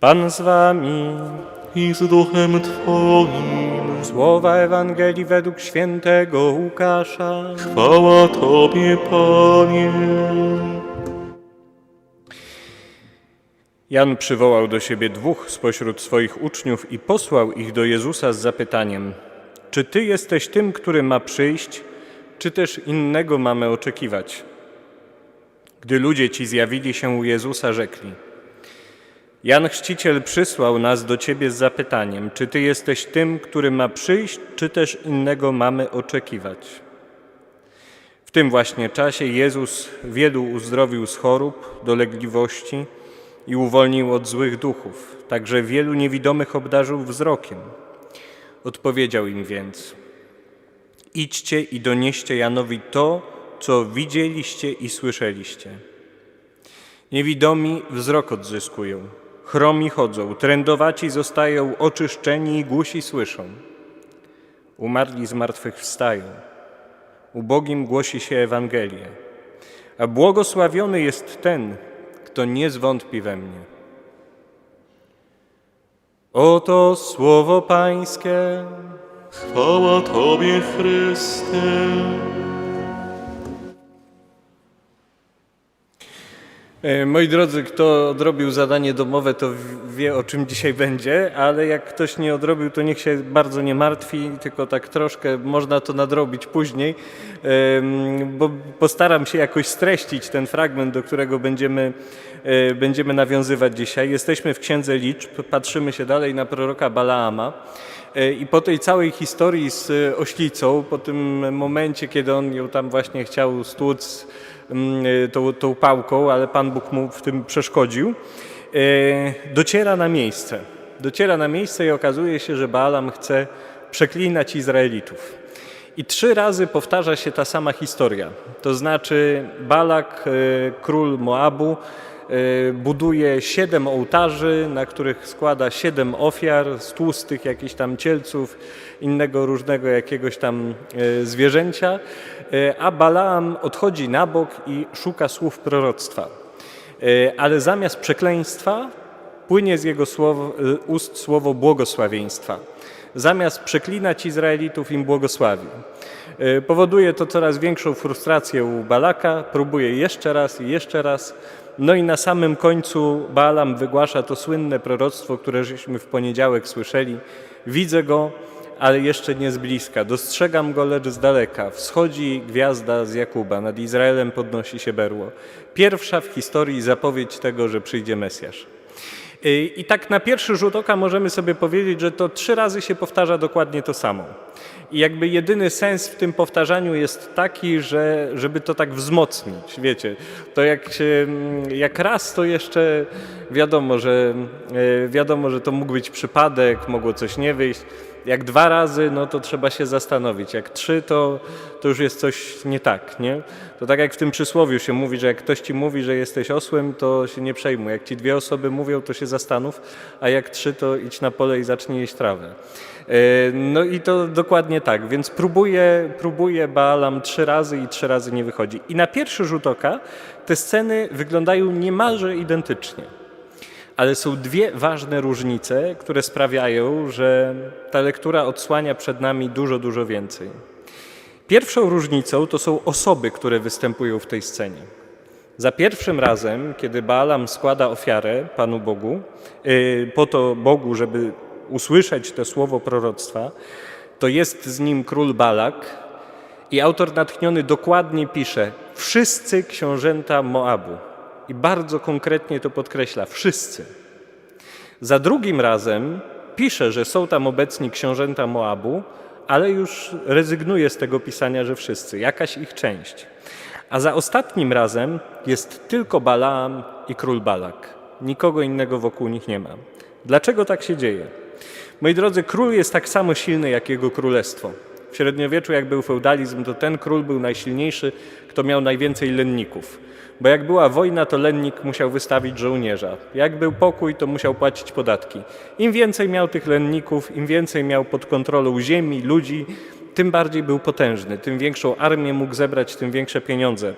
Pan z wami. i z duchem Twoim. Słowa Ewangelii według świętego Łukasza. Chwała Tobie, Panie. Jan przywołał do siebie dwóch spośród swoich uczniów i posłał ich do Jezusa z zapytaniem: Czy ty jesteś tym, który ma przyjść, czy też innego mamy oczekiwać? Gdy ludzie ci zjawili się u Jezusa, rzekli: Jan Chrzciciel przysłał nas do ciebie z zapytaniem: Czy ty jesteś tym, który ma przyjść, czy też innego mamy oczekiwać? W tym właśnie czasie Jezus wielu uzdrowił z chorób, dolegliwości i uwolnił od złych duchów, także wielu niewidomych obdarzył wzrokiem. Odpowiedział im więc: Idźcie i donieście Janowi to, co widzieliście i słyszeliście. Niewidomi wzrok odzyskują, chromi chodzą, trędowaci zostają oczyszczeni i głusi słyszą. Umarli z martwych wstają, ubogim głosi się Ewangelię, a błogosławiony jest ten, kto nie zwątpi we mnie. Oto słowo Pańskie. Chwała Tobie, Chryste. Moi drodzy, kto odrobił zadanie domowe, to wie o czym dzisiaj będzie, ale jak ktoś nie odrobił, to niech się bardzo nie martwi, tylko tak troszkę można to nadrobić później, bo postaram się jakoś streścić ten fragment, do którego będziemy, e, będziemy nawiązywać dzisiaj. Jesteśmy w Księdze Liczb, patrzymy się dalej na proroka Balaama. E, I po tej całej historii z e, oślicą, po tym momencie, kiedy on ją tam właśnie chciał stłuc e, tą, tą pałką, ale Pan Bóg mu w tym przeszkodził, e, dociera na miejsce. Dociera na miejsce i okazuje się, że Baalam chce przeklinać Izraelitów. I trzy razy powtarza się ta sama historia. To znaczy Balak, e, król Moabu, buduje siedem ołtarzy, na których składa siedem ofiar z tłustych jakichś tam cielców, innego różnego jakiegoś tam e, zwierzęcia, e, a Balaam odchodzi na bok i szuka słów proroctwa. Ale zamiast przekleństwa płynie z jego ust słowo błogosławieństwa. Zamiast przeklinać Izraelitów, im błogosławi. E, Powoduje to coraz większą frustrację u Balaka, próbuje jeszcze raz i jeszcze raz. No i na samym końcu Balaam wygłasza to słynne proroctwo, które żeśmy w poniedziałek słyszeli. Widzę go, ale jeszcze nie z bliska. Dostrzegam go, lecz z daleka. Wschodzi gwiazda z Jakuba, nad Izraelem podnosi się berło. Pierwsza w historii zapowiedź tego, że przyjdzie Mesjasz. I i tak na pierwszy rzut oka możemy sobie powiedzieć, że to trzy razy się powtarza dokładnie to samo. I jakby jedyny sens w tym powtarzaniu jest taki, że żeby to tak wzmocnić, wiecie. To jak, się, jak raz to jeszcze wiadomo, że e, wiadomo, że to mógł być przypadek, mogło coś nie wyjść. Jak dwa razy, no to trzeba się zastanowić. Jak trzy, to, to już jest coś nie tak, nie? To tak jak w tym przysłowiu się mówi, że jak ktoś ci mówi, że jesteś osłem, to się nie przejmuj. Jak ci dwie osoby mówią, to się zastanów, a jak trzy, to idź na pole i zacznij jeść trawę. E, No i to dokładnie tak, więc próbuje, próbuje Baalam trzy razy i trzy razy nie wychodzi. I na pierwszy rzut oka te sceny wyglądają niemalże identycznie. Ale są dwie ważne różnice, które sprawiają, że ta lektura odsłania przed nami dużo, dużo więcej. Pierwszą różnicą to są osoby, które występują w tej scenie. Za pierwszym razem, kiedy Baalam składa ofiarę Panu Bogu, yy, po to Bogu, żeby usłyszeć to słowo proroctwa, to jest z nim król Balak i autor natchniony dokładnie pisze wszyscy książęta Moabu. I bardzo konkretnie to podkreśla wszyscy. Za drugim razem pisze, że są tam obecni książęta Moabu, ale już rezygnuje z tego pisania, że wszyscy, jakaś ich część. A za ostatnim razem jest tylko Balaam i król Balak. Nikogo innego wokół nich nie ma. Dlaczego tak się dzieje? Moi drodzy, król jest tak samo silny jak jego królestwo. W średniowieczu, jak był feudalizm, to ten król był najsilniejszy, kto miał najwięcej lenników. Bo jak była wojna, to lennik musiał wystawić żołnierza. Jak był pokój, to musiał płacić podatki. Im więcej miał tych lenników, im więcej miał pod kontrolą ziemi, ludzi, tym bardziej był potężny, tym większą armię mógł zebrać, tym większe pieniądze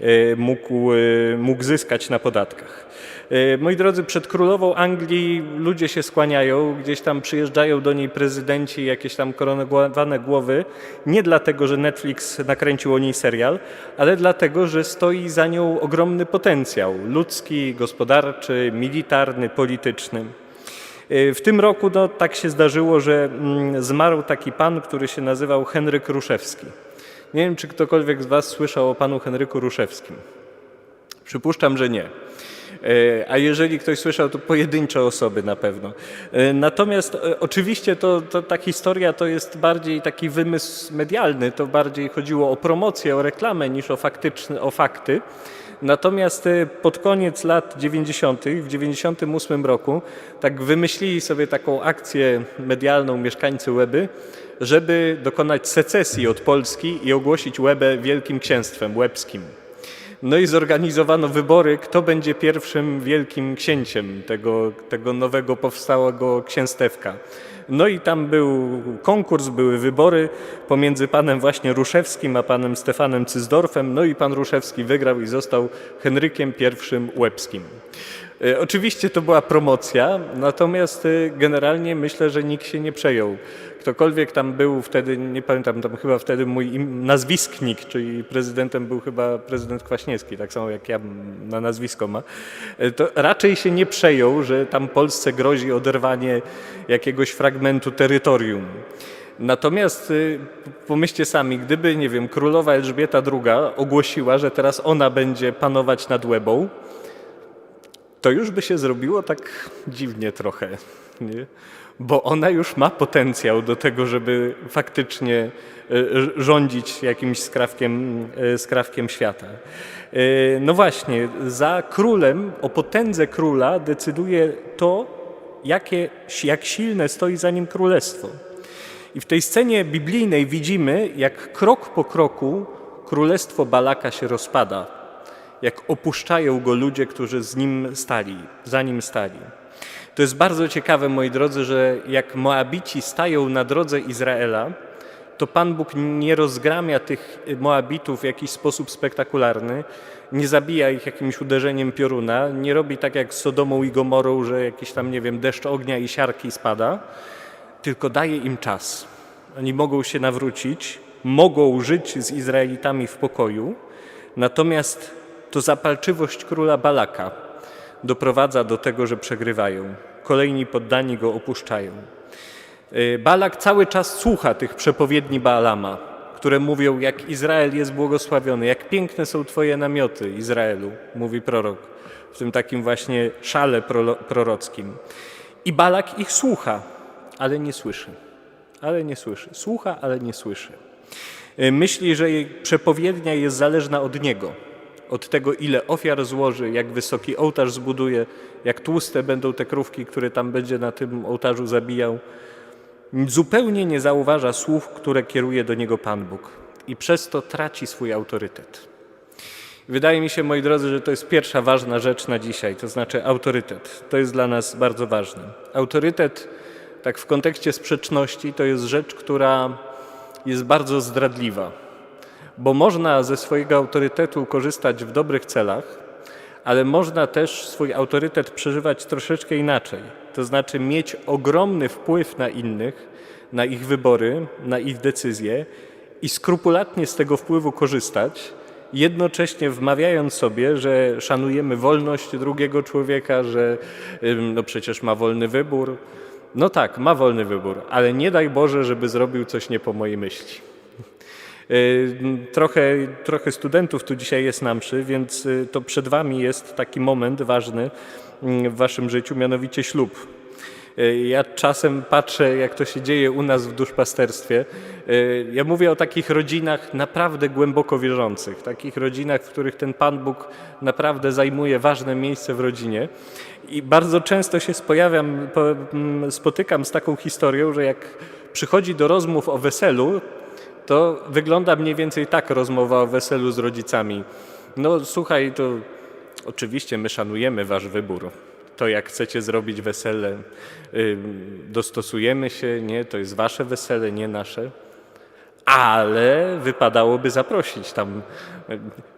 e, mógł, e, mógł zyskać na podatkach. E, Moi drodzy, przed królową Anglii ludzie się skłaniają, gdzieś tam przyjeżdżają do niej prezydenci, jakieś tam koronowane głowy, nie dlatego, że Netflix nakręcił o niej serial, ale dlatego, że stoi za nią ogromny potencjał ludzki, gospodarczy, militarny, polityczny. W tym roku no, tak się zdarzyło, że mm, zmarł taki pan, który się nazywał Henryk Ruszewski. Nie wiem, czy ktokolwiek z Was słyszał o panu Henryku Ruszewskim. Przypuszczam, że nie. E, A jeżeli ktoś słyszał, to pojedyncze osoby na pewno. E, Natomiast e, oczywiście to, to, ta historia to jest bardziej taki wymysł medialny, to bardziej chodziło o promocję, o reklamę niż o, o fakty. Natomiast pod koniec lat 90., w 98 roku, tak wymyślili sobie taką akcję medialną mieszkańcy Łeby, żeby dokonać secesji od Polski i ogłosić Łebę wielkim księstwem łebskim. No i zorganizowano wybory, kto będzie pierwszym wielkim księciem tego, tego nowego powstałego księstewka. No i tam był konkurs, były wybory pomiędzy panem właśnie Ruszewskim a panem Stefanem Cyzdorfem. No i pan Ruszewski wygrał i został Henrykiem I Łebskim. E, Oczywiście to była promocja, natomiast e, generalnie myślę, że nikt się nie przejął. Ktokolwiek tam był wtedy, nie pamiętam, tam chyba wtedy mój nazwisknik, czyli prezydentem był chyba prezydent Kwaśniewski, tak samo jak ja na nazwisko ma, e, to raczej się nie przejął, że tam Polsce grozi oderwanie jakiegoś fragmentu terytorium. Natomiast pomyślcie sami, gdyby, nie wiem, królowa Elżbieta II ogłosiła, że teraz ona będzie panować nad Łebą, to już by się zrobiło tak dziwnie trochę, nie? bo ona już ma potencjał do tego, żeby faktycznie y, rządzić jakimś skrawkiem, y, skrawkiem świata. Y, No właśnie, za królem, o potędze króla decyduje to, jakie, jak silne stoi za nim królestwo. I w tej scenie biblijnej widzimy, jak krok po kroku królestwo Balaka się rozpada, jak opuszczają go ludzie, którzy z nim stali, za nim stali. To jest bardzo ciekawe, moi drodzy, że jak Moabici stają na drodze Izraela, to Pan Bóg nie rozgramia tych Moabitów w jakiś sposób spektakularny, nie zabija ich jakimś uderzeniem pioruna, nie robi tak jak z Sodomą i Gomorą, że jakiś tam, nie wiem, deszcz ognia i siarki spada, tylko daje im czas. Oni mogą się nawrócić, mogą żyć z Izraelitami w pokoju, natomiast to zapalczywość króla Balaka doprowadza do tego, że przegrywają. Kolejni poddani go opuszczają. Y, Balak cały czas słucha tych przepowiedni Baalama, które mówią, jak Izrael jest błogosławiony, jak piękne są Twoje namioty, Izraelu, mówi prorok, w tym takim właśnie szale prorockim. I Balak ich słucha, ale nie słyszy. Ale nie słyszy. Słucha, ale nie słyszy. Y, Myśli, że jej przepowiednia jest zależna od niego, od tego, ile ofiar złoży, jak wysoki ołtarz zbuduje, jak tłuste będą te krówki, które tam będzie na tym ołtarzu zabijał. Zupełnie nie zauważa słów, które kieruje do niego Pan Bóg i przez to traci swój autorytet. Wydaje mi się, moi drodzy, że to jest pierwsza ważna rzecz na dzisiaj, to znaczy autorytet. To jest dla nas bardzo ważne. Autorytet, tak w kontekście sprzeczności, to jest rzecz, która jest bardzo zdradliwa, bo można ze swojego autorytetu korzystać w dobrych celach, ale można też swój autorytet przeżywać troszeczkę inaczej. To znaczy mieć ogromny wpływ na innych, na ich wybory, na ich decyzje i skrupulatnie z tego wpływu korzystać, jednocześnie wmawiając sobie, że szanujemy wolność drugiego człowieka, że no przecież ma wolny wybór. No tak, ma wolny wybór, ale nie daj Boże, żeby zrobił coś nie po mojej myśli. Y, Trochę, trochę studentów tu dzisiaj jest na mszy, więc y, to przed Wami jest taki moment ważny mm, w Waszym życiu, mianowicie ślub. Y, Ja czasem patrzę, jak to się dzieje u nas w duszpasterstwie. Ja mówię o takich rodzinach naprawdę głęboko wierzących, takich rodzinach, w których ten Pan Bóg naprawdę zajmuje ważne miejsce w rodzinie. I bardzo często się spojawiam, po- mm, spotykam z taką historią, że jak przychodzi do rozmów o weselu, to wygląda mniej więcej tak rozmowa o weselu z rodzicami. No słuchaj, to oczywiście my szanujemy wasz wybór. To jak chcecie zrobić wesele, dostosujemy się, nie, to jest wasze wesele, nie nasze. ale wypadałoby zaprosić tam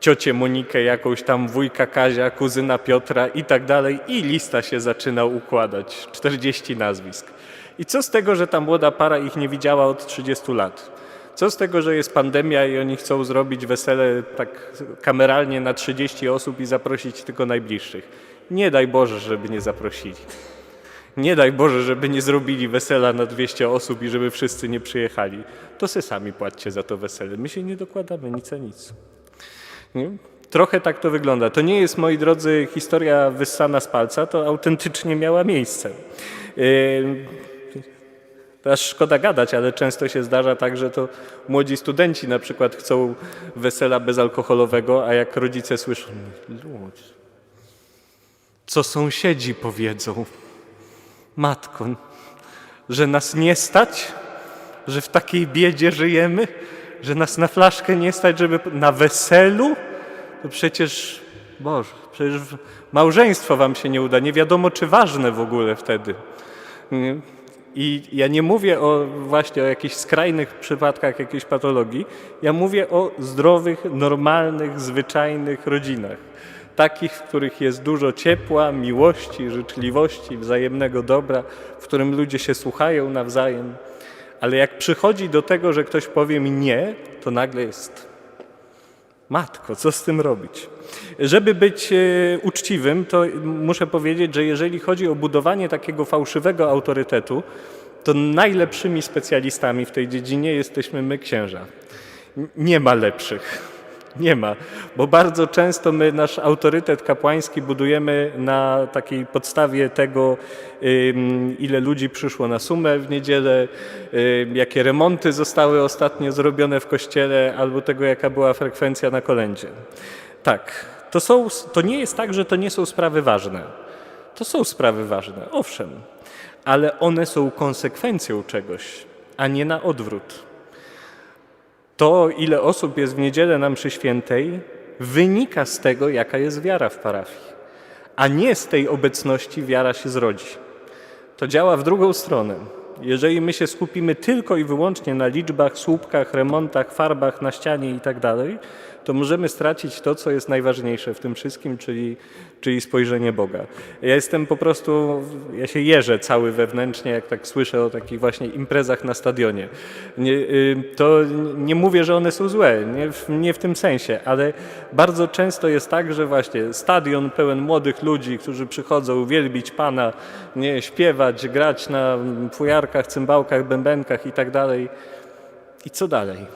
ciocię Monikę, jakąś tam wujka Kazia, kuzyna Piotra i tak dalej i lista się zaczyna układać, 40 nazwisk. I co z tego, że ta młoda para ich nie widziała od 30 lat? Co z tego, że jest pandemia i oni chcą zrobić wesele tak kameralnie na 30 osób i zaprosić tylko najbliższych? Nie daj Boże, żeby nie zaprosili. Nie daj Boże, żeby nie zrobili wesela na 200 osób i żeby wszyscy nie przyjechali. To se sami płaccie za to wesele. My się nie dokładamy nic a nic. Nie? Trochę tak to wygląda. To nie jest, moi drodzy, historia wyssana z palca, to autentycznie miała miejsce. Teraz szkoda gadać, ale często się zdarza tak, że to młodzi studenci na przykład chcą wesela bezalkoholowego, a jak rodzice słyszą, "Ludzie, co sąsiedzi powiedzą, matko, że nas nie stać, że w takiej biedzie żyjemy, że nas na flaszkę nie stać, żeby na weselu, to przecież, Boże, przecież małżeństwo wam się nie uda, nie wiadomo czy ważne w ogóle wtedy. Nie? I ja nie mówię o właśnie o jakichś skrajnych przypadkach jakiejś patologii. Ja mówię o zdrowych, normalnych, zwyczajnych rodzinach. Takich, w których jest dużo ciepła, miłości, życzliwości, wzajemnego dobra, w którym ludzie się słuchają nawzajem. Ale jak przychodzi do tego, że ktoś powie mi nie, to nagle jest Matko, co z tym robić? Żeby być e, uczciwym, to muszę powiedzieć, że jeżeli chodzi o budowanie takiego fałszywego autorytetu, to najlepszymi specjalistami w tej dziedzinie jesteśmy my, księża. Nie ma lepszych. Nie ma, bo bardzo często my nasz autorytet kapłański budujemy na takiej podstawie tego, ile ludzi przyszło na sumę w niedzielę, jakie remonty zostały ostatnio zrobione w kościele, albo tego, jaka była frekwencja na kolędzie. Tak, to, są, to nie jest tak, że to nie są sprawy ważne. To są sprawy ważne, owszem, ale one są konsekwencją czegoś, a nie na odwrót. To, ile osób jest w niedzielę na mszy świętej, wynika z tego, jaka jest wiara w parafii, a nie z tej obecności wiara się zrodzi. To działa w drugą stronę. Jeżeli my się skupimy tylko i wyłącznie na liczbach, słupkach, remontach, farbach na ścianie i tak dalej, to możemy stracić to, co jest najważniejsze w tym wszystkim, czyli, czyli spojrzenie Boga. Ja jestem po prostu, ja się jeżę cały wewnętrznie, jak tak słyszę o takich właśnie imprezach na stadionie. Nie, y, to nie mówię, że one są złe, nie w, nie w tym sensie, ale bardzo często jest tak, że właśnie stadion pełen młodych ludzi, którzy przychodzą wielbić Pana, nie, śpiewać, grać na fujarkach, cymbałkach, bębenkach i tak dalej. I co dalej?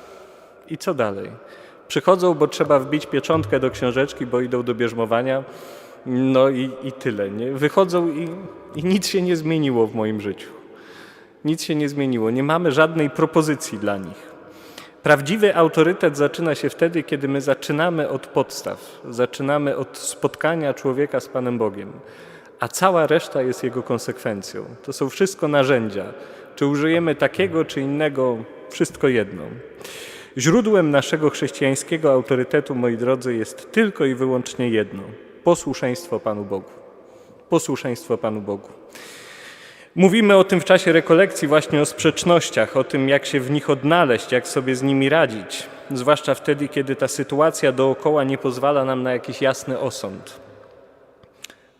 I co dalej? Przychodzą, bo trzeba wbić pieczątkę do książeczki, bo idą do bierzmowania. No i, i tyle. Nie? Wychodzą i, i nic się nie zmieniło w moim życiu. Nic się nie zmieniło. Nie mamy żadnej propozycji dla nich. Prawdziwy autorytet zaczyna się wtedy, kiedy my zaczynamy od podstaw, zaczynamy od spotkania człowieka z Panem Bogiem, a cała reszta jest jego konsekwencją. To są wszystko narzędzia. Czy użyjemy takiego czy innego, wszystko jedno. Źródłem naszego chrześcijańskiego autorytetu, moi drodzy, jest tylko i wyłącznie jedno: posłuszeństwo Panu Bogu. Posłuszeństwo Panu Bogu. Mówimy o tym w czasie rekolekcji, właśnie o sprzecznościach, o tym, jak się w nich odnaleźć, jak sobie z nimi radzić, zwłaszcza wtedy, kiedy ta sytuacja dookoła nie pozwala nam na jakiś jasny osąd.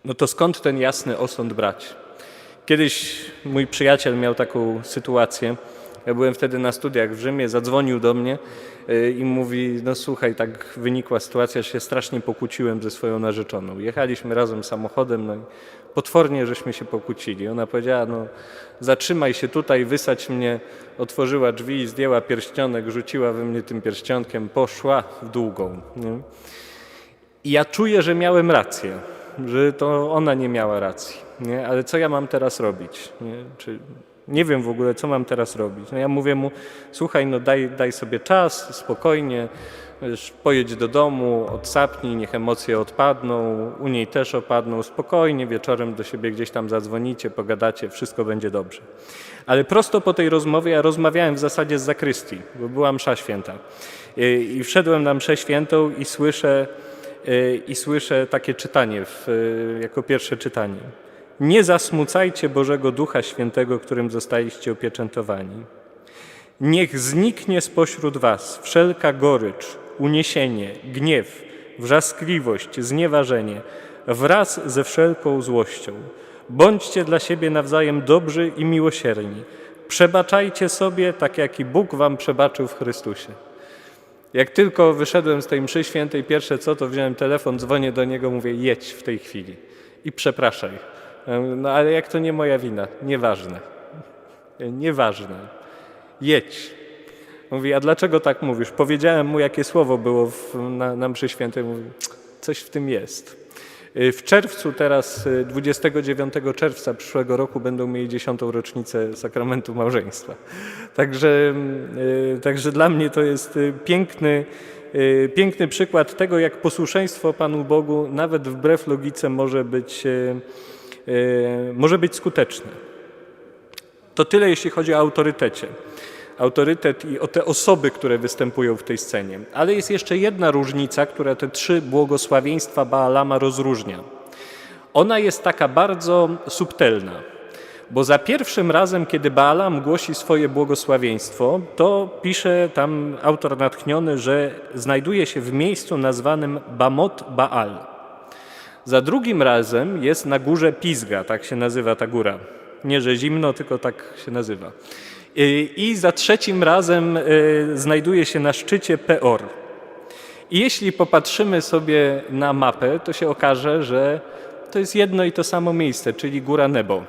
No to skąd ten jasny osąd brać? Kiedyś mój przyjaciel miał taką sytuację. Ja byłem wtedy na studiach w Rzymie, zadzwonił do mnie y, i mówi: No słuchaj, tak wynikła sytuacja, się strasznie pokłóciłem ze swoją narzeczoną. Jechaliśmy razem samochodem, no i potwornie żeśmy się pokłócili. Ona powiedziała: No, zatrzymaj się tutaj, wysać mnie. Otworzyła drzwi, zdjęła pierścionek, rzuciła we mnie tym pierścionkiem, poszła w długą. Nie? I ja czuję, że miałem rację, że to ona nie miała racji. Nie? Ale co ja mam teraz robić? Nie? Czy nie wiem w ogóle, co mam teraz robić. No ja mówię mu, słuchaj, no daj, daj sobie czas, spokojnie, wiesz, pojedź do domu, odsapnij, niech emocje odpadną, u niej też opadną, spokojnie, wieczorem do siebie gdzieś tam zadzwonicie, pogadacie, wszystko będzie dobrze. Ale prosto po tej rozmowie, ja rozmawiałem w zasadzie z zakrystii, bo była msza święta. I, i wszedłem na mszę świętą i słyszę, y, i słyszę takie czytanie, w, y, jako pierwsze czytanie. Nie zasmucajcie Bożego Ducha Świętego, którym zostaliście opieczętowani. Niech zniknie spośród was wszelka gorycz, uniesienie, gniew, wrzaskliwość, znieważenie, wraz ze wszelką złością. Bądźcie dla siebie nawzajem dobrzy i miłosierni. Przebaczajcie sobie, tak jak i Bóg wam przebaczył w Chrystusie. Jak tylko wyszedłem z tej mszy świętej, pierwsze co, to wziąłem telefon, dzwonię do niego, mówię jedź w tej chwili i przepraszaj. No ale jak to nie moja wina? Nieważne. Nieważne. Jedź. Mówi, a dlaczego tak mówisz? Powiedziałem mu, jakie słowo było w, na, na mszy świętej. Mówi, coś w tym jest. Y, W czerwcu teraz, y, 29 czerwca przyszłego roku będą mieli 10. rocznicę sakramentu małżeństwa. Także, y, także dla mnie to jest y, piękny, y, piękny przykład tego, jak posłuszeństwo Panu Bogu nawet wbrew logice może być, y, y, może być skuteczne. To tyle, jeśli chodzi o autorytecie. Autorytet i o te osoby, które występują w tej scenie. Ale jest jeszcze jedna różnica, która te trzy błogosławieństwa Baalama rozróżnia. Ona jest taka bardzo subtelna, bo za pierwszym razem, kiedy Baalam głosi swoje błogosławieństwo, to pisze tam autor natchniony, że znajduje się w miejscu nazwanym Bamot Baal. Za drugim razem jest na górze Pizga, tak się nazywa ta góra. Nie, że zimno, tylko tak się nazywa. I za trzecim razem y, znajduje się na szczycie Peor. I jeśli popatrzymy sobie na mapę, to się okaże, że to jest jedno i to samo miejsce, czyli góra Nebo.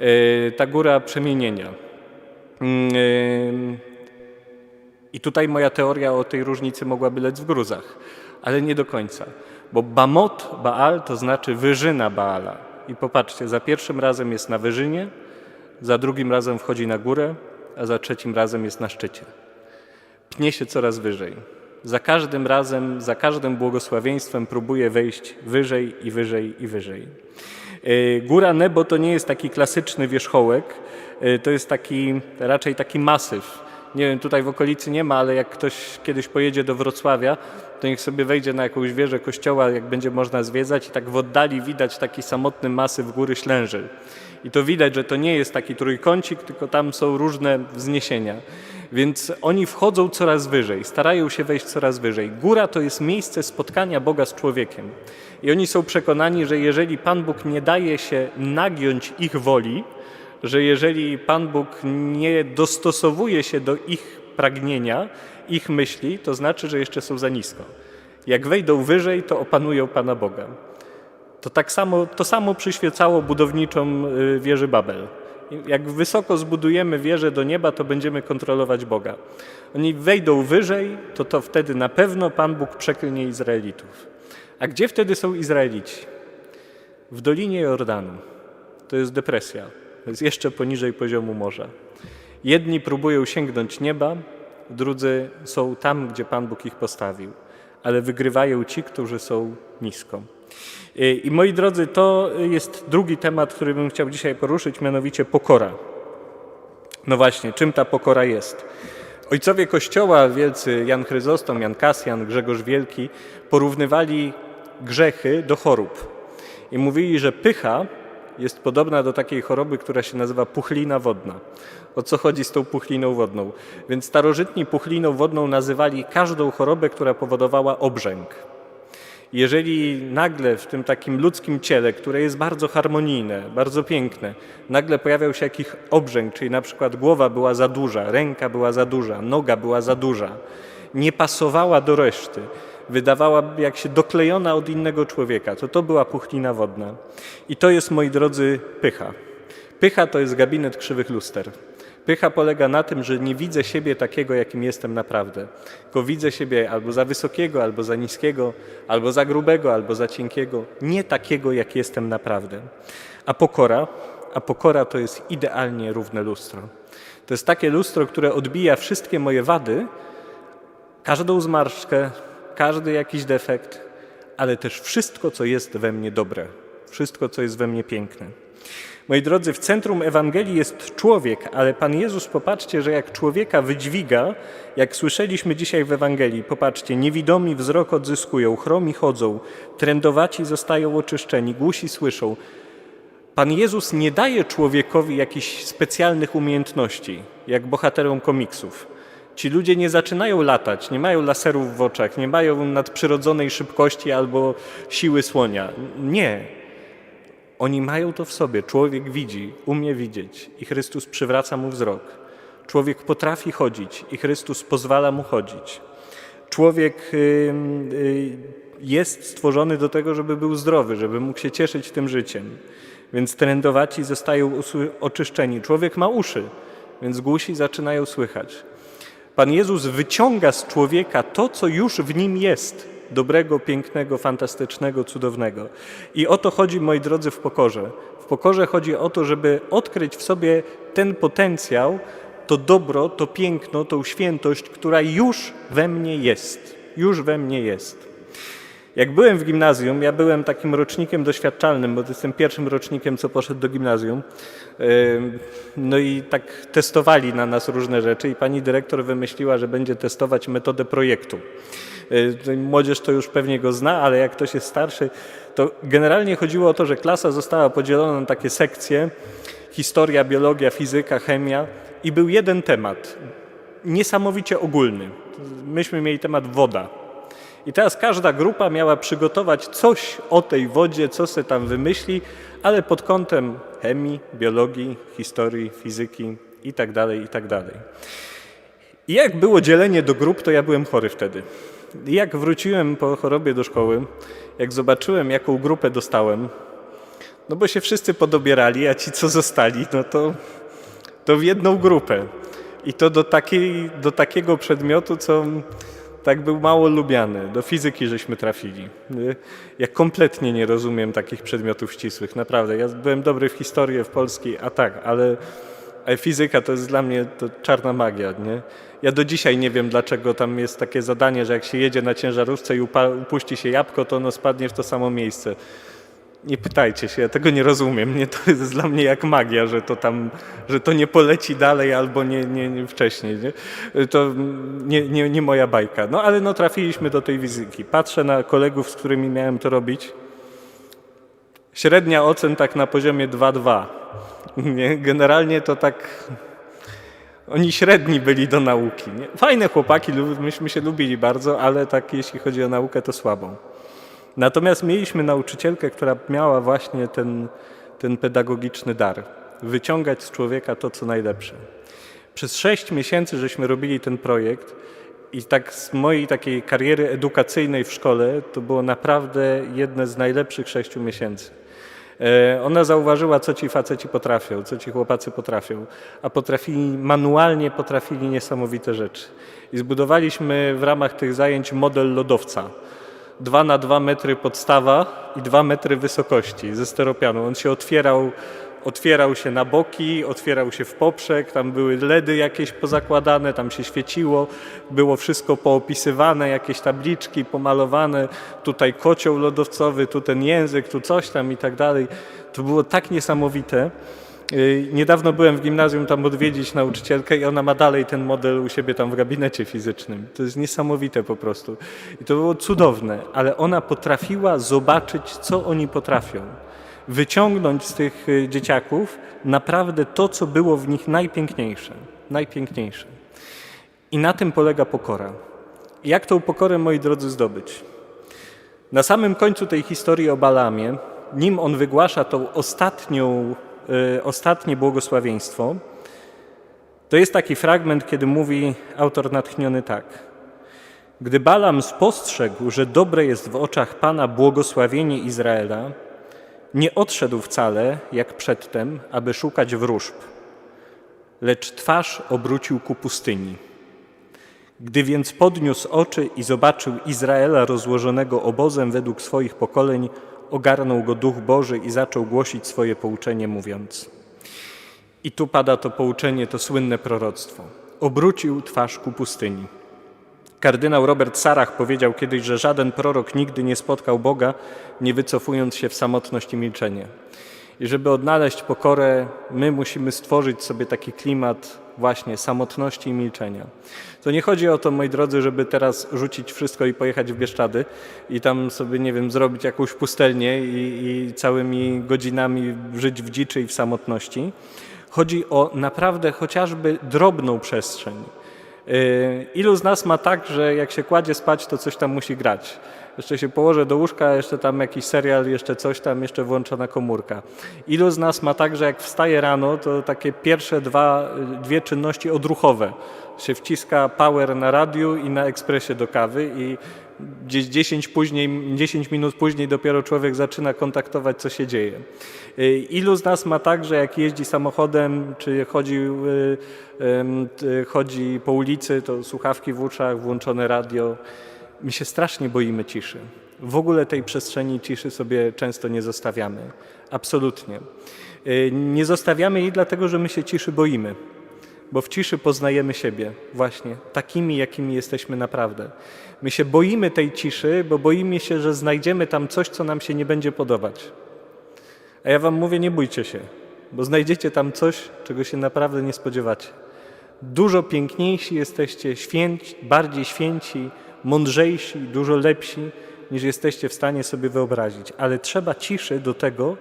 Y, Ta góra przemienienia. Mm, y, i tutaj moja teoria o tej różnicy mogłaby lec w gruzach, ale nie do końca. Bo Bamot Baal to znaczy wyżyna Baala. I popatrzcie, za pierwszym razem jest na wyżynie, za drugim razem wchodzi na górę, a za trzecim razem jest na szczycie. Pnie się coraz wyżej. Za każdym razem, za każdym błogosławieństwem próbuje wejść wyżej i wyżej i wyżej. Yy, Góra Nebo to nie jest taki klasyczny wierzchołek, yy, to jest taki raczej taki masyw. Nie wiem, tutaj w okolicy nie ma, ale jak ktoś kiedyś pojedzie do Wrocławia, to niech sobie wejdzie na jakąś wieżę kościoła, jak będzie można zwiedzać i tak w oddali widać taki samotny masyw góry Ślęży. I to widać, że to nie jest taki trójkącik, tylko tam są różne wzniesienia. Więc oni wchodzą coraz wyżej, starają się wejść coraz wyżej. Góra to jest miejsce spotkania Boga z człowiekiem. I oni są przekonani, że jeżeli Pan Bóg nie daje się nagiąć ich woli, że jeżeli Pan Bóg nie dostosowuje się do ich pragnienia, ich myśli, to znaczy, że jeszcze są za nisko. Jak wejdą wyżej, to opanują Pana Boga. To tak samo, to samo przyświecało budowniczom y, wieży Babel. Jak wysoko zbudujemy wieżę do nieba, to będziemy kontrolować Boga. Oni wejdą wyżej, to to wtedy na pewno Pan Bóg przeklnie Izraelitów. A gdzie wtedy są Izraelici? W Dolinie Jordanu. To jest depresja. Jest jeszcze poniżej poziomu morza. Jedni próbują sięgnąć nieba, drudzy są tam, gdzie Pan Bóg ich postawił, ale wygrywają ci, którzy są nisko. I moi drodzy, to jest drugi temat, który bym chciał dzisiaj poruszyć, mianowicie pokora. No właśnie, czym ta pokora jest? Ojcowie Kościoła, wielcy Jan Chryzostom, Jan Kasjan, Grzegorz Wielki, porównywali grzechy do chorób. I mówili, że pycha jest podobna do takiej choroby, która się nazywa puchlina wodna. O co chodzi z tą puchliną wodną? Więc starożytni puchliną wodną nazywali każdą chorobę, która powodowała obrzęk. Jeżeli nagle w tym takim ludzkim ciele, które jest bardzo harmonijne, bardzo piękne, nagle pojawiał się jakiś obrzęk, czyli na przykład głowa była za duża, ręka była za duża, noga była za duża, nie pasowała do reszty, wydawała jak się doklejona od innego człowieka, to to była puchlina wodna. I to jest, moi drodzy, pycha. Pycha to jest gabinet krzywych luster. Pycha polega na tym, że nie widzę siebie takiego, jakim jestem naprawdę, tylko widzę siebie albo za wysokiego, albo za niskiego, albo za grubego, albo za cienkiego, nie takiego, jak jestem naprawdę. A pokora, a pokora to jest idealnie równe lustro. To jest takie lustro, które odbija wszystkie moje wady, każdą zmarszczkę, każdy jakiś defekt, ale też wszystko, co jest we mnie dobre, wszystko, co jest we mnie piękne. Moi drodzy, w centrum Ewangelii jest człowiek, ale Pan Jezus, popatrzcie, że jak człowieka wydźwiga, jak słyszeliśmy dzisiaj w Ewangelii, popatrzcie, niewidomi wzrok odzyskują, chromi chodzą, trędowaci zostają oczyszczeni, głusi słyszą. Pan Jezus nie daje człowiekowi jakichś specjalnych umiejętności, jak bohaterom komiksów. Ci ludzie nie zaczynają latać, nie mają laserów w oczach, nie mają nadprzyrodzonej szybkości albo siły słonia. Nie. Oni mają to w sobie. Człowiek widzi, umie widzieć i Chrystus przywraca mu wzrok. Człowiek potrafi chodzić i Chrystus pozwala mu chodzić. Człowiek y, y, jest stworzony do tego, żeby był zdrowy, żeby mógł się cieszyć tym życiem. Więc trędowaci zostają oczyszczeni. Człowiek ma uszy, więc głusi zaczynają słychać. Pan Jezus wyciąga z człowieka to, co już w nim jest, dobrego, pięknego, fantastycznego, cudownego. I o to chodzi, moi drodzy, w pokorze. W pokorze chodzi o to, żeby odkryć w sobie ten potencjał, to dobro, to piękno, tą świętość, która już we mnie jest. Już we mnie jest. Jak byłem w gimnazjum, ja byłem takim rocznikiem doświadczalnym, bo jestem pierwszym rocznikiem, co poszedł do gimnazjum. No i tak testowali na nas różne rzeczy i pani dyrektor wymyśliła, że będzie testować metodę projektu. Yy, Młodzież to już pewnie go zna, ale jak ktoś jest starszy, to generalnie chodziło o to, że klasa została podzielona na takie sekcje, historia, biologia, fizyka, chemia i był jeden temat, niesamowicie ogólny. Myśmy mieli temat woda. I teraz każda grupa miała przygotować coś o tej wodzie, co se tam wymyśli, ale pod kątem chemii, biologii, historii, fizyki i tak dalej, i tak. I jak było dzielenie do grup, to ja byłem chory wtedy. I jak wróciłem po chorobie do szkoły, jak zobaczyłem, jaką grupę dostałem, no bo się wszyscy podobierali, a ci, co zostali, no to, to w jedną grupę. I to do, takiej, do takiego przedmiotu, co tak był mało lubiany. Do fizyki żeśmy trafili. Ja kompletnie nie rozumiem takich przedmiotów ścisłych, naprawdę. Ja byłem dobry w historię, w polskiej, a tak, ale fizyka to jest dla mnie to czarna magia, nie? Ja do dzisiaj nie wiem, dlaczego tam jest takie zadanie, że jak się jedzie na ciężarówce i upuści się jabłko, to ono spadnie w to samo miejsce. Nie pytajcie się, ja tego nie rozumiem. Nie, to jest dla mnie jak magia, że to tam, że to nie poleci dalej albo nie, nie, nie wcześniej. Nie? To nie, nie, nie moja bajka. No ale no trafiliśmy do tej fizyki. Patrzę na kolegów, z którymi miałem to robić. Średnia ocen tak na poziomie 2,2. Nie? Generalnie to tak. Oni średni byli do nauki. Nie? Fajne chłopaki, myśmy się lubili bardzo, ale tak jeśli chodzi o naukę, to słabą. Natomiast mieliśmy nauczycielkę, która miała właśnie ten, ten pedagogiczny dar wyciągać z człowieka to, co najlepsze. Przez sześć miesięcy żeśmy robili ten projekt i tak z mojej takiej kariery edukacyjnej w szkole to było naprawdę jedne z najlepszych sześciu miesięcy. E, Ona zauważyła, co ci faceci potrafią, co ci chłopacy potrafią, a potrafili, manualnie potrafili niesamowite rzeczy. I zbudowaliśmy w ramach tych zajęć model lodowca. Dwa na dwa metry podstawa i dwa metry wysokości ze steropianu. On się otwierał, otwierał się na boki, otwierał się w poprzek, tam były LEDy jakieś pozakładane, tam się świeciło, było wszystko poopisywane, jakieś tabliczki pomalowane, tutaj kocioł lodowcowy, tu ten język, tu coś tam i tak dalej. To było tak niesamowite. Yy, Niedawno byłem w gimnazjum tam odwiedzić nauczycielkę i ona ma dalej ten model u siebie tam w gabinecie fizycznym. To jest niesamowite po prostu. I to było cudowne, ale ona potrafiła zobaczyć, co oni potrafią. Wyciągnąć z tych y, dzieciaków naprawdę to, co było w nich najpiękniejsze. Najpiękniejsze. I na tym polega pokora. Jak tą pokorę, moi drodzy, zdobyć? Na samym końcu tej historii o Balamie, nim on wygłasza tą ostatnią, y, ostatnie błogosławieństwo, to jest taki fragment, kiedy mówi autor natchniony tak. Gdy Balam spostrzegł, że dobre jest w oczach Pana błogosławienie Izraela, nie odszedł wcale, jak przedtem, aby szukać wróżb, lecz twarz obrócił ku pustyni. Gdy więc podniósł oczy i zobaczył Izraela rozłożonego obozem według swoich pokoleń, ogarnął go Duch Boży i zaczął głosić swoje pouczenie, mówiąc. I tu pada to pouczenie, to słynne proroctwo. Obrócił twarz ku pustyni. Kardynał Robert Sarach powiedział kiedyś, że żaden prorok nigdy nie spotkał Boga, nie wycofując się w samotność i milczenie. I żeby odnaleźć pokorę, my musimy stworzyć sobie taki klimat właśnie samotności i milczenia. To nie chodzi o to, moi drodzy, żeby teraz rzucić wszystko i pojechać w Bieszczady i tam sobie, nie wiem, zrobić jakąś pustelnię i, i całymi godzinami żyć w dziczy i w samotności. Chodzi o naprawdę chociażby drobną przestrzeń. Yy, Ilu z nas ma tak, że jak się kładzie spać, to coś tam musi grać? Jeszcze się położę do łóżka, jeszcze tam jakiś serial, jeszcze coś tam, jeszcze włączona komórka. Ilu z nas ma tak, że jak wstaje rano, to takie pierwsze dwa, dwie czynności odruchowe. Się wciska power na radiu i na ekspresie do kawy i gdzieś 10, później, 10 minut później dopiero człowiek zaczyna kontaktować, co się dzieje. Yy, Ilu z nas ma tak, że jak jeździ samochodem, czy chodzi, t- chodzi po ulicy, to słuchawki w uszach, włączone radio. My się strasznie boimy ciszy. W ogóle tej przestrzeni ciszy sobie często nie zostawiamy. Absolutnie. Yy, Nie zostawiamy jej dlatego, że my się ciszy boimy. Bo w ciszy poznajemy siebie, właśnie takimi, jakimi jesteśmy naprawdę. My się boimy tej ciszy, bo boimy się, że znajdziemy tam coś, co nam się nie będzie podobać. A ja wam mówię, nie bójcie się, bo znajdziecie tam coś, czego się naprawdę nie spodziewacie. Dużo piękniejsi jesteście, święci, bardziej święci, mądrzejsi, dużo lepsi, niż jesteście w stanie sobie wyobrazić. Ale trzeba ciszy do tego,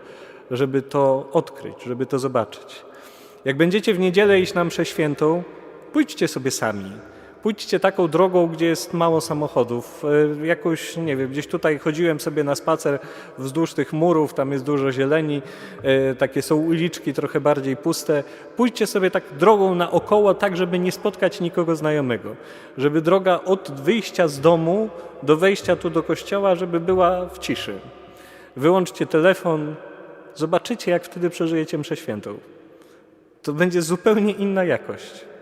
żeby to odkryć, żeby to zobaczyć. Jak będziecie w niedzielę iść na mszę świętą, pójdźcie sobie sami. Pójdźcie taką drogą, gdzie jest mało samochodów. E, Jakoś, nie wiem, gdzieś tutaj chodziłem sobie na spacer wzdłuż tych murów, tam jest dużo zieleni, e, takie są uliczki trochę bardziej puste. Pójdźcie sobie tak drogą naokoło, tak żeby nie spotkać nikogo znajomego. Żeby droga od wyjścia z domu do wejścia tu do kościoła, żeby była w ciszy. Wyłączcie telefon, zobaczycie, jak wtedy przeżyjecie mszę świętą to będzie zupełnie inna jakość.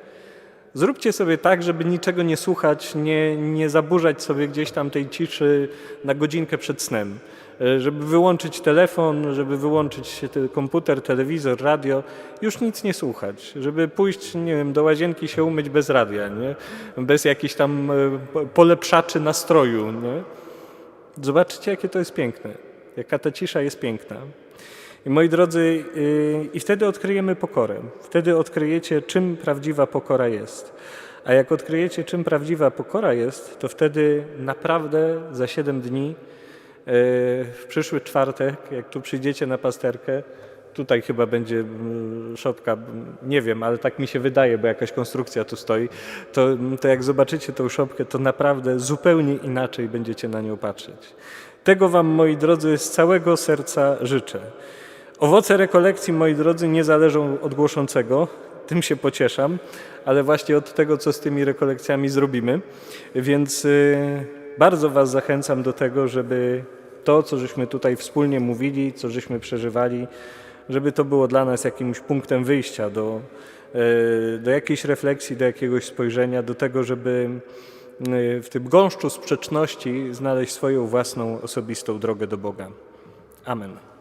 Zróbcie sobie tak, żeby niczego nie słuchać, nie, nie zaburzać sobie gdzieś tam tej ciszy na godzinkę przed snem. E, Żeby wyłączyć telefon, żeby wyłączyć te- komputer, telewizor, radio, już nic nie słuchać. Żeby pójść, nie wiem, do łazienki się umyć bez radia, nie? bez jakichś tam e, po- polepszaczy nastroju. Nie? Zobaczcie, jakie to jest piękne. Jaka ta cisza jest piękna. I moi drodzy, yy, i wtedy odkryjemy pokorę. Wtedy odkryjecie, czym prawdziwa pokora jest. A jak odkryjecie, czym prawdziwa pokora jest, to wtedy naprawdę za 7 dni, yy, w przyszły czwartek, jak tu przyjdziecie na pasterkę, tutaj chyba będzie mm, szopka, mm, nie wiem, ale tak mi się wydaje, bo jakaś konstrukcja tu stoi, to, to jak zobaczycie tą szopkę, to naprawdę zupełnie inaczej będziecie na nią patrzeć. Tego Wam, moi drodzy, z całego serca życzę. Owoce rekolekcji, moi drodzy, nie zależą od głoszącego, tym się pocieszam, ale właśnie od tego, co z tymi rekolekcjami zrobimy. Więc y, bardzo Was zachęcam do tego, żeby to, co żeśmy tutaj wspólnie mówili, co żeśmy przeżywali, żeby to było dla nas jakimś punktem wyjścia do, y, do jakiejś refleksji, do jakiegoś spojrzenia, do tego, żeby y, w tym gąszczu sprzeczności znaleźć swoją własną osobistą drogę do Boga. Amen.